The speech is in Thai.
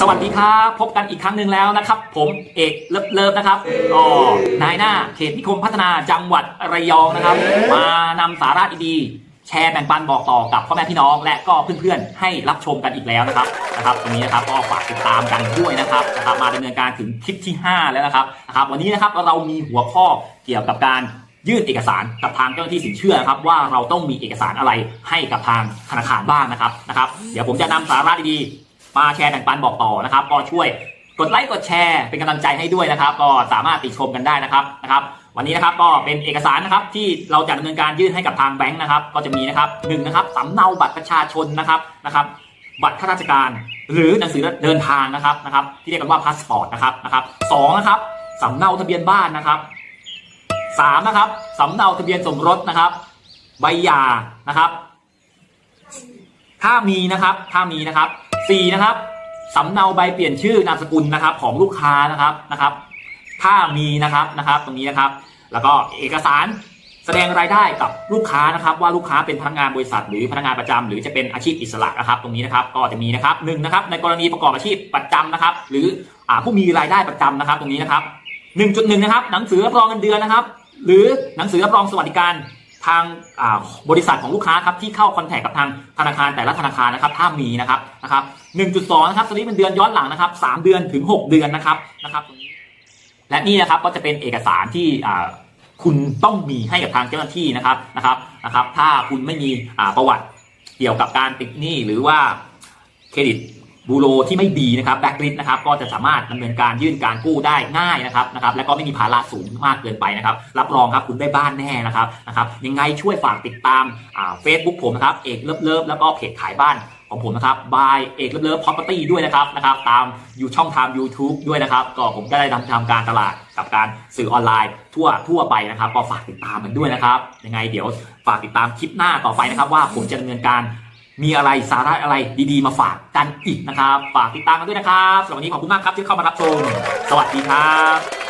สวัสดีครับ พบกันอีกครั้งหนึ่งแล้วนะครับ ผมเอกเลิฟเลิฟนะครับก็นายหน้าเขตนิคมพัฒนาจังหวัดระยองนะครับ มานำสาระดีๆแชร์แบ่งปันบอกต่อกับพ่อแม่พี่น้อง และก็เพื่อนๆให้รับชมกันอีกแล้วนะครับนะครับตรงนี้นะครับก็ฝากติดตามกันด้วยนะครับนะครับมาดำเนินการถึงคลิปที่ 5 แล้วนะครับนะครับ วันนี้นะครับเรามีหัวข้อเกี่ยวกับการยื่นเอกสารกับทางเจ้าหน้าที่สินเชื่อครับว่าเราต้องมีเอกสารอะไรให้กับทางธนาคารบ้างนะครับนะครับ เดี๋ยวผมจะนำสาระดีๆ มาแชร์แบ่งปันบอกต่อนะครับ ก็ช่วยกดไลค์กดแชร์เป็นกำลังใจให้ด้วยนะครับ ก็สามารถติดชมกันได้นะครับนะครับวันนี้นะครับก็เป็นเอกสารนะครับที่เราจะดำเนินการยื่นให้กับทางแบงค์นะครับก็จะมีนะครับหนึ่งนะครับสำเนาบัตรประชาชนนะครับนะครับบัตรข้าราชการ หรือหนังสือเดินทางนะครับนะครับที่เรียกกันว่าพาสปอร์ตนะครับนะครับสองนะครับสำเนาทะเบียนบ้านนะครับสามนะครับสำเนาทะเบียนสมรสนะครับ ใบหย่านะครับ ถ้ามีนะครับถ้ามีนะครับ สี่นะครับสำเนาใบเปลี่ยนชื่อนามสกุลนะครับของลูกค้านะครับนะครับ ถ้ามีนะครับนะครับตรงนี้นะครับ แล้วก็เอกสารแสดงรายได้กับลูกค้านะครับ ว่าลูกค้าเป็นพนักงานบริษัท หรือพนักงานประจำหรือจะเป็นอาชีพอิสระนะครับ ตรงนี้นะครับก็จะมีนะครับหนึ่งนะครับในกรณีประกอบอาชีพประจำนะครับ หรืออผู้มีรายได้ประจำนะครับ ตรงนี้นะครับหนึ่งจุดหนึ่งนะครับ หนังสือรับรองเงินเดือนนะครับ หรือหนังสือรับรองสวัสดิการ ทางบริษัทของลูกค้าครับที่เข้าคอนแทคกับทางธนาคารแต่ละธนาคารนะครับถ้ามีนะครับนะครับ1.2นะครับสลิปเป็นเดือนย้อนหลังนะครับ3เดือนถึง6เดือนนะครับนะครับและนี่นะครับก็จะเป็นเอกสารที่คุณต้องมีให้กับทางเจ้าหน้าที่นะครับนะครับนะครับ ถ้าคุณไม่มีประวัติเกี่ยวกับการติดหนี้หรือว่าเครดิต บูโรที่ไม่ดีนะครับแบ็กลิสนะครับก็จะสามารถดำเนินการยื่นการกู้ได้ง่ายนะครับนะครับและก็ไม่มีภาระสูงมากเกินไปนะครับ รับรองครับคุณได้บ้านแน่นะครับนะครับยังไงช่วยฝากติดตามอ่าเฟซบุ๊กผมนะครับเอกเลิฟเลิฟแล้วก็เพจขายบ้านของผมนะครับ by เอกเลิฟเลิฟ property ด้วยนะครับนะครับ ตามอยู่ช่องทาง YouTube ด้วยนะครับ ก็ผมก็ได้ทำทำการตลาดกับการสื่อออนไลน์ ทั่วทั่วไปนะครับ ก็ฝากติดตามมันด้วยนะครับยังไงเดี๋ยวฝากติดตามคลิปหน้าต่อไปนะครับ ว่าผมจะดำเนินการ มีอะไรสาระอะไรดีๆ มาฝากกันอีกนะครับ ฝากติดตามกันด้วยนะครับสำหรับวันนี้ขอบคุณมากครับที่เข้ามารับชมสวัสดีครับ